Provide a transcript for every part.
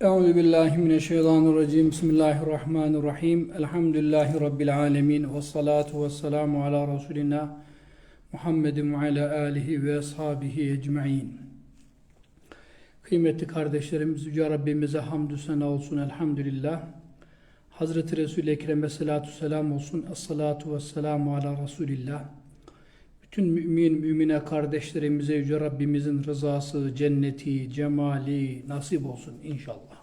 Euzu billahi mineşşeytanirracim. Bismillahirrahmanirrahim. Elhamdülillahi rabbil alamin ve salatu vesselamu ala resulina Muhammedin ve ala alihi ve ashabihi ecmaîn. Kıymetli kardeşlerimiz, Yüce Rabbimize hamdü sena olsun elhamdülillah. Hazreti Resul-i Ekrem'e salatu selam olsun. Es-salatu vesselamu ala Resulillah. Bütün mümin, mümine kardeşlerimize Yüce Rabbimizin rızası, cenneti, cemali nasip olsun inşallah.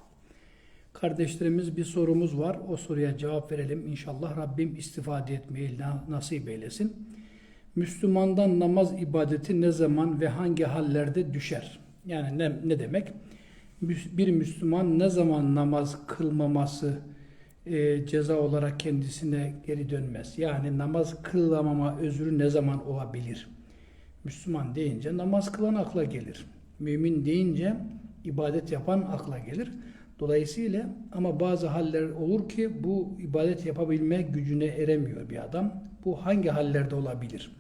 Kardeşlerimiz bir sorumuz var. O soruya cevap verelim inşallah. Rabbim istifade etmeyi na- nasip eylesin. Müslümandan namaz ibadeti ne zaman ve hangi hallerde düşer? Yani ne, ne demek? Bir Müslüman ne zaman namaz kılmaması e, ceza olarak kendisine geri dönmez. Yani namaz kılamama özrü ne zaman olabilir? Müslüman deyince namaz kılan akla gelir. Mümin deyince ibadet yapan akla gelir. Dolayısıyla ama bazı haller olur ki bu ibadet yapabilme gücüne eremiyor bir adam. Bu hangi hallerde olabilir?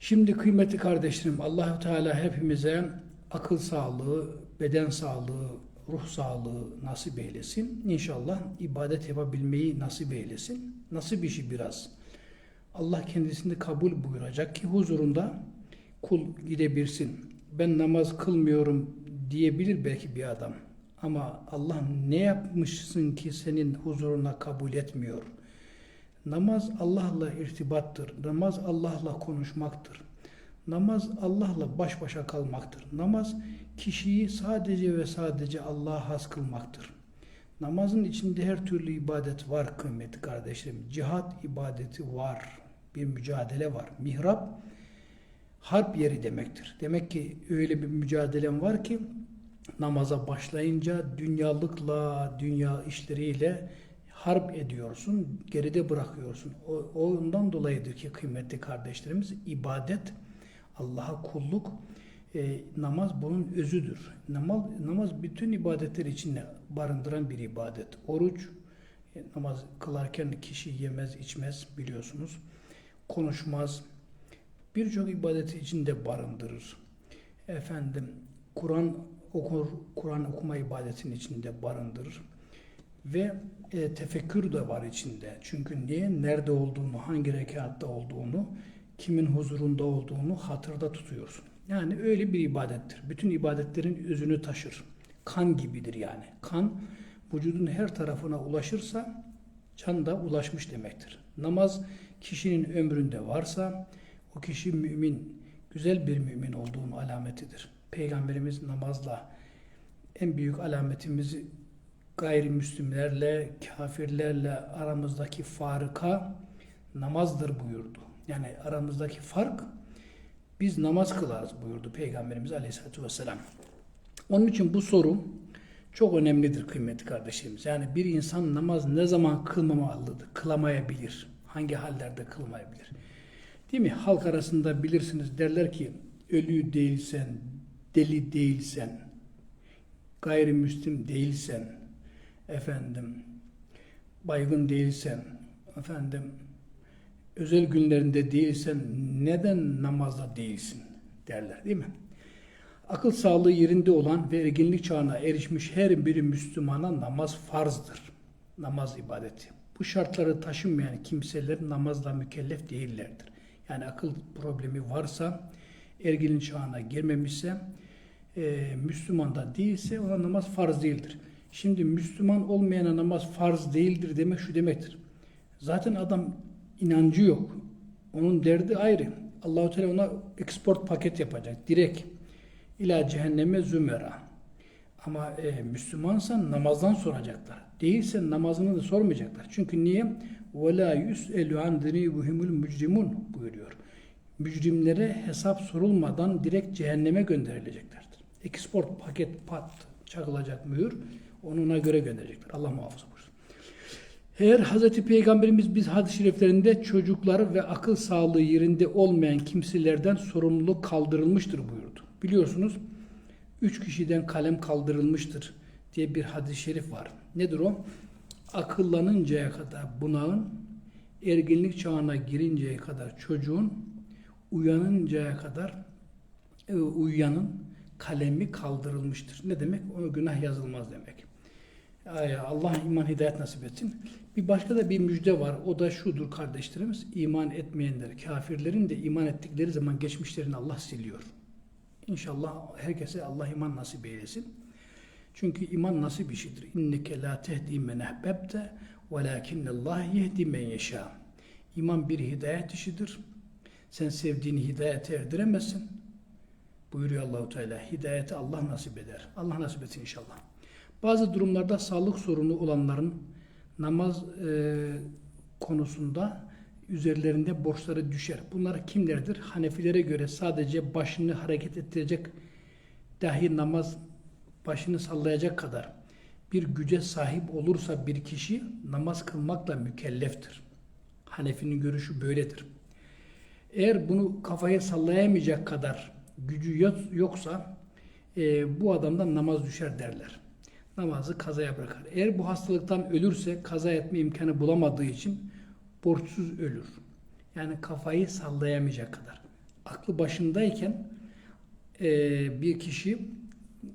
Şimdi kıymetli kardeşlerim Allahu Teala hepimize akıl sağlığı, beden sağlığı, ruh sağlığı nasip eylesin. İnşallah ibadet yapabilmeyi nasip eylesin. Nasip işi biraz. Allah kendisini kabul buyuracak ki huzurunda kul gidebilsin. Ben namaz kılmıyorum diyebilir belki bir adam. Ama Allah ne yapmışsın ki senin huzuruna kabul etmiyor? Namaz Allah'la irtibattır. Namaz Allah'la konuşmaktır. Namaz Allah'la baş başa kalmaktır. Namaz kişiyi sadece ve sadece Allah'a has kılmaktır. Namazın içinde her türlü ibadet var kıymetli kardeşlerim. Cihat ibadeti var. Bir mücadele var. Mihrap harp yeri demektir. Demek ki öyle bir mücadelem var ki namaza başlayınca dünyalıkla, dünya işleriyle harp ediyorsun, geride bırakıyorsun. O, ondan dolayıdır ki kıymetli kardeşlerimiz ibadet, Allah'a kulluk, e, namaz bunun özüdür. Namaz, namaz bütün ibadetler içinde barındıran bir ibadet. Oruç, e, namaz kılarken kişi yemez, içmez biliyorsunuz. Konuşmaz. Birçok ibadeti içinde barındırır. Efendim, Kur'an okur, Kur'an okuma ibadetinin içinde barındırır. Ve e, tefekkür de var içinde. Çünkü niye? Nerede olduğunu, hangi rekatta olduğunu, kimin huzurunda olduğunu hatırda tutuyorsun. Yani öyle bir ibadettir. Bütün ibadetlerin özünü taşır. Kan gibidir yani. Kan vücudun her tarafına ulaşırsa can da ulaşmış demektir. Namaz kişinin ömründe varsa o kişi mümin, güzel bir mümin olduğunun alametidir. Peygamberimiz namazla en büyük alametimizi gayrimüslimlerle, kafirlerle aramızdaki farka namazdır buyurdu. Yani aramızdaki fark biz namaz kılarız buyurdu Peygamberimiz Aleyhisselatü Vesselam. Onun için bu soru çok önemlidir kıymetli kardeşlerimiz. Yani bir insan namaz ne zaman kılmamalıdır, kılamayabilir, hangi hallerde kılmayabilir. Değil mi? Halk arasında bilirsiniz derler ki ölü değilsen, deli değilsen, gayrimüslim değilsen, efendim baygın değilsen, efendim özel günlerinde değilsen neden namazda değilsin derler değil mi? Akıl sağlığı yerinde olan ve erginlik çağına erişmiş her biri Müslümana namaz farzdır. Namaz ibadeti. Bu şartları taşınmayan kimseler namazla mükellef değillerdir. Yani akıl problemi varsa, erginlik çağına girmemişse, e, Müslüman da değilse ona namaz farz değildir. Şimdi Müslüman olmayana namaz farz değildir demek şu demektir. Zaten adam inancı yok. Onun derdi ayrı. Allahu Teala ona export paket yapacak. Direkt ila cehenneme zümera. Ama e, Müslümansan namazdan soracaklar. Değilse namazını da sormayacaklar. Çünkü niye? وَلَا يُسْأَلُ عَنْ ذَنِيبُهِمُ الْمُجْرِمُونَ buyuruyor. Mücrimlere hesap sorulmadan direkt cehenneme gönderileceklerdir. Export paket pat çakılacak mühür. Onuna göre gönderecekler. Allah muhafaza buyursun. Eğer Hz. Peygamberimiz biz hadis-i şeriflerinde çocuklar ve akıl sağlığı yerinde olmayan kimselerden sorumluluk kaldırılmıştır buyurdu. Biliyorsunuz üç kişiden kalem kaldırılmıştır diye bir hadis-i şerif var. Nedir o? Akıllanıncaya kadar bunağın, erginlik çağına girinceye kadar çocuğun, uyanıncaya kadar e, uyuyanın, kalemi kaldırılmıştır. Ne demek? O günah yazılmaz demek. Allah iman hidayet nasip etsin. Bir başka da bir müjde var. O da şudur kardeşlerimiz. İman etmeyenler, kafirlerin de iman ettikleri zaman geçmişlerini Allah siliyor. İnşallah herkese Allah iman nasip eylesin. Çünkü iman nasip işidir. İnneke la tehdi men ehbebte velakinnallah yehdi men yeşâ. İman bir hidayet işidir. Sen sevdiğini hidayete erdiremezsin. Buyuruyor Allahu Teala. Hidayeti Allah nasip eder. Allah nasip etsin inşallah. Bazı durumlarda sağlık sorunu olanların namaz e, konusunda üzerlerinde borçları düşer. Bunlar kimlerdir? Hanefilere göre sadece başını hareket ettirecek dahi namaz başını sallayacak kadar bir güce sahip olursa bir kişi namaz kılmakla mükelleftir. Hanefi'nin görüşü böyledir. Eğer bunu kafaya sallayamayacak kadar gücü yok- yoksa e, bu adamdan namaz düşer derler. Namazı kazaya bırakır. Eğer bu hastalıktan ölürse kaza etme imkanı bulamadığı için borçsuz ölür. Yani kafayı sallayamayacak kadar. Aklı başındayken e, bir kişi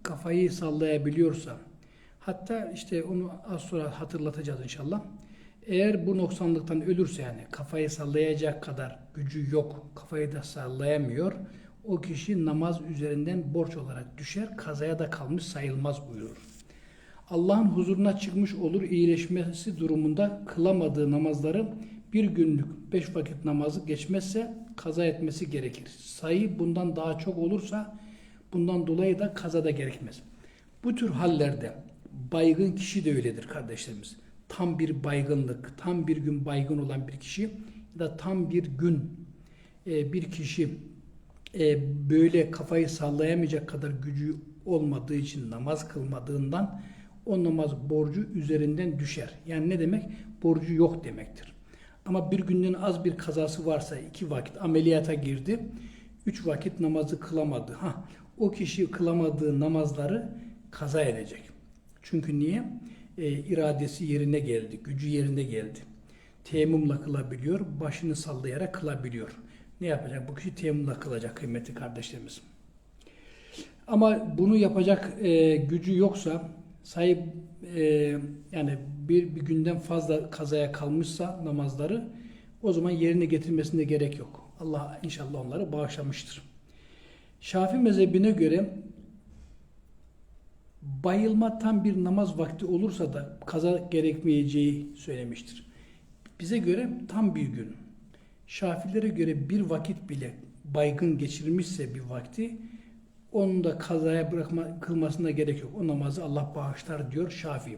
kafayı sallayabiliyorsa hatta işte onu az sonra hatırlatacağız inşallah. Eğer bu noksanlıktan ölürse yani kafayı sallayacak kadar gücü yok, kafayı da sallayamıyor. O kişi namaz üzerinden borç olarak düşer, kazaya da kalmış sayılmaz buyurur. Allah'ın huzuruna çıkmış olur iyileşmesi durumunda kılamadığı namazları bir günlük beş vakit namazı geçmezse kaza etmesi gerekir. Sayı bundan daha çok olursa bundan dolayı da kaza da gerekmez. Bu tür hallerde baygın kişi de öyledir kardeşlerimiz. Tam bir baygınlık, tam bir gün baygın olan bir kişi ya da tam bir gün e, bir kişi e, böyle kafayı sallayamayacak kadar gücü olmadığı için namaz kılmadığından o namaz borcu üzerinden düşer. Yani ne demek? Borcu yok demektir. Ama bir günden az bir kazası varsa iki vakit ameliyata girdi, üç vakit namazı kılamadı. Ha, o kişi kılamadığı namazları kaza edecek. Çünkü niye? E, iradesi yerine geldi, gücü yerine geldi. Teyemmümle kılabiliyor, başını sallayarak kılabiliyor. Ne yapacak? Bu kişi teyemmümle kılacak kıymetli kardeşlerimiz. Ama bunu yapacak e, gücü yoksa sahip e, yani bir, bir günden fazla kazaya kalmışsa namazları o zaman yerine getirmesine gerek yok. Allah inşallah onları bağışlamıştır. Şafi mezhebine göre bayılma tam bir namaz vakti olursa da kaza gerekmeyeceği söylemiştir. Bize göre tam bir gün. Şafilere göre bir vakit bile baygın geçirmişse bir vakti onun da kazaya bırakma, kılmasına gerek yok. O namazı Allah bağışlar diyor Şafii.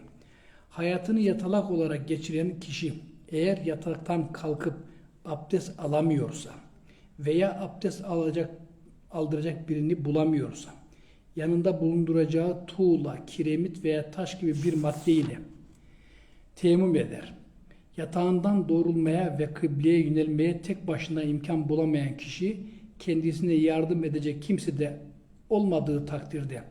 Hayatını yatalak olarak geçiren kişi eğer yataktan kalkıp abdest alamıyorsa veya abdest alacak aldıracak birini bulamıyorsa yanında bulunduracağı tuğla, kiremit veya taş gibi bir madde ile teyemmüm eder. Yatağından doğrulmaya ve kıbleye yönelmeye tek başına imkan bulamayan kişi kendisine yardım edecek kimse de olmadığı takdirde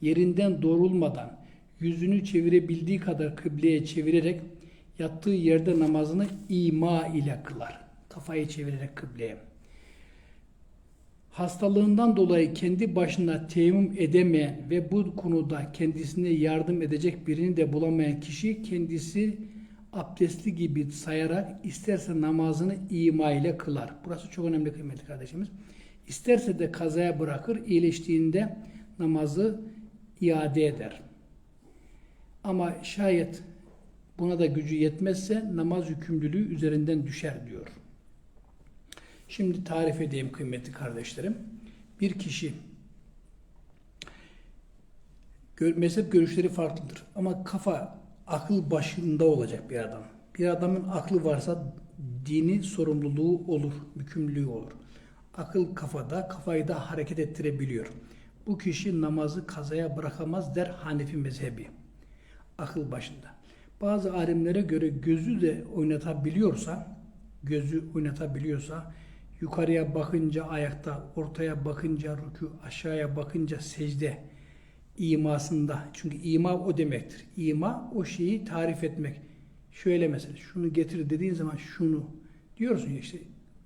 yerinden doğrulmadan yüzünü çevirebildiği kadar kıbleye çevirerek yattığı yerde namazını ima ile kılar. Kafayı çevirerek kıbleye. Hastalığından dolayı kendi başına teyemmüm edemeyen ve bu konuda kendisine yardım edecek birini de bulamayan kişi kendisi abdestli gibi sayarak isterse namazını ima ile kılar. Burası çok önemli kıymetli kardeşimiz. İsterse de kazaya bırakır, iyileştiğinde namazı iade eder. Ama şayet buna da gücü yetmezse namaz yükümlülüğü üzerinden düşer diyor. Şimdi tarif edeyim kıymetli kardeşlerim. Bir kişi mezhep görüşleri farklıdır ama kafa akıl başında olacak bir adam. Bir adamın aklı varsa dini sorumluluğu olur, mükümlülüğü olur. Akıl kafada, kafayı da hareket ettirebiliyor. Bu kişi namazı kazaya bırakamaz der Hanefi mezhebi. Akıl başında. Bazı alimlere göre gözü de oynatabiliyorsa, gözü oynatabiliyorsa, yukarıya bakınca ayakta, ortaya bakınca rükû, aşağıya bakınca secde imasında. Çünkü ima o demektir. İma o şeyi tarif etmek. Şöyle mesela şunu getir dediğin zaman şunu diyorsun ya işte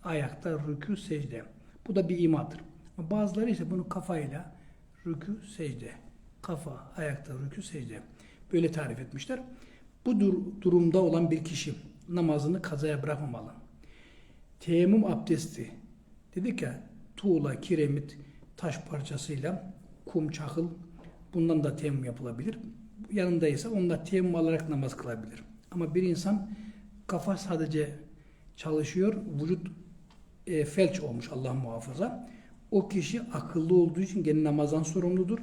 ayakta rükû secde. Bu da bir imadır. Bazıları ise bunu kafayla rükü, secde. Kafa, ayakta, rükü, secde. Böyle tarif etmişler. Bu dur- durumda olan bir kişi namazını kazaya bırakmamalı. Teyemmüm abdesti. Dedik ya tuğla, kiremit, taş parçasıyla kum, çakıl bundan da teyemmüm yapılabilir. Yanında ise onunla teyemmüm alarak namaz kılabilir. Ama bir insan kafa sadece çalışıyor, vücut e, felç olmuş Allah muhafaza. O kişi akıllı olduğu için gene namazdan sorumludur.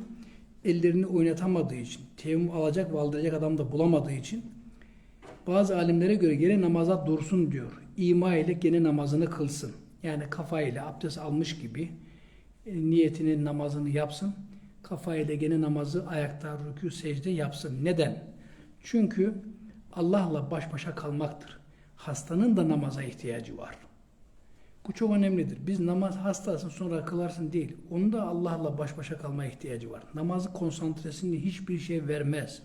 Ellerini oynatamadığı için, teyemmüm alacak ve aldıracak adam da bulamadığı için bazı alimlere göre gene namaza dursun diyor. İma ile gene namazını kılsın. Yani kafayla abdest almış gibi e, niyetinin namazını yapsın. Kafayla gene namazı ayakta rükû secde yapsın. Neden? Çünkü Allah'la baş başa kalmaktır. Hastanın da namaza ihtiyacı var. Bu çok önemlidir. Biz namaz hastasın sonra kılarsın değil. Onun da Allah'la baş başa kalmaya ihtiyacı var. Namazı konsantresini hiçbir şey vermez.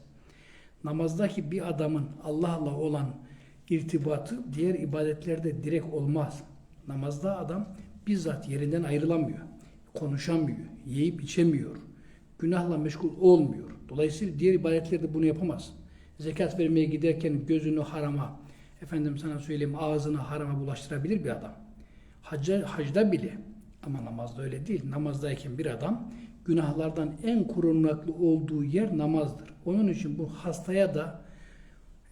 Namazdaki bir adamın Allah'la olan irtibatı diğer ibadetlerde direkt olmaz. Namazda adam bizzat yerinden ayrılamıyor. Konuşamıyor, yiyip içemiyor. Günahla meşgul olmuyor. Dolayısıyla diğer ibadetlerde bunu yapamaz. Zekat vermeye giderken gözünü harama, efendim sana söyleyeyim ağzını harama bulaştırabilir bir adam. Hacca, hacda bile ama namazda öyle değil. Namazdayken bir adam günahlardan en korunaklı olduğu yer namazdır. Onun için bu hastaya da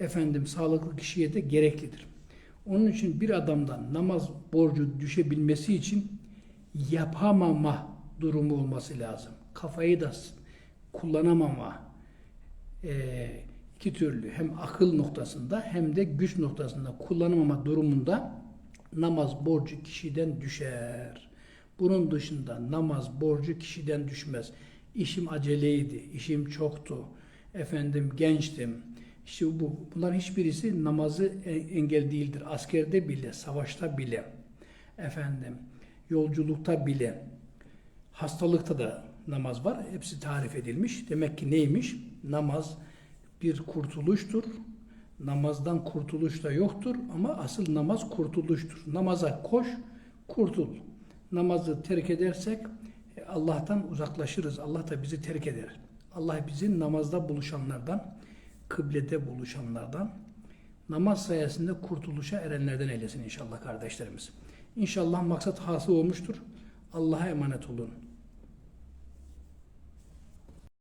efendim sağlıklı kişiye de gereklidir. Onun için bir adamdan namaz borcu düşebilmesi için yapamama durumu olması lazım. Kafayı da kullanamama e, iki türlü hem akıl noktasında hem de güç noktasında kullanamama durumunda namaz borcu kişiden düşer. Bunun dışında namaz borcu kişiden düşmez. İşim aceleydi, işim çoktu, efendim gençtim. İşte bu, bunların hiçbirisi namazı e- engel değildir. Askerde bile, savaşta bile, efendim yolculukta bile, hastalıkta da namaz var. Hepsi tarif edilmiş. Demek ki neymiş? Namaz bir kurtuluştur. Namazdan kurtuluş da yoktur ama asıl namaz kurtuluştur. Namaza koş, kurtul. Namazı terk edersek e, Allah'tan uzaklaşırız. Allah da bizi terk eder. Allah bizi namazda buluşanlardan, kıblede buluşanlardan, namaz sayesinde kurtuluşa erenlerden eylesin inşallah kardeşlerimiz. İnşallah maksat hasıl olmuştur. Allah'a emanet olun.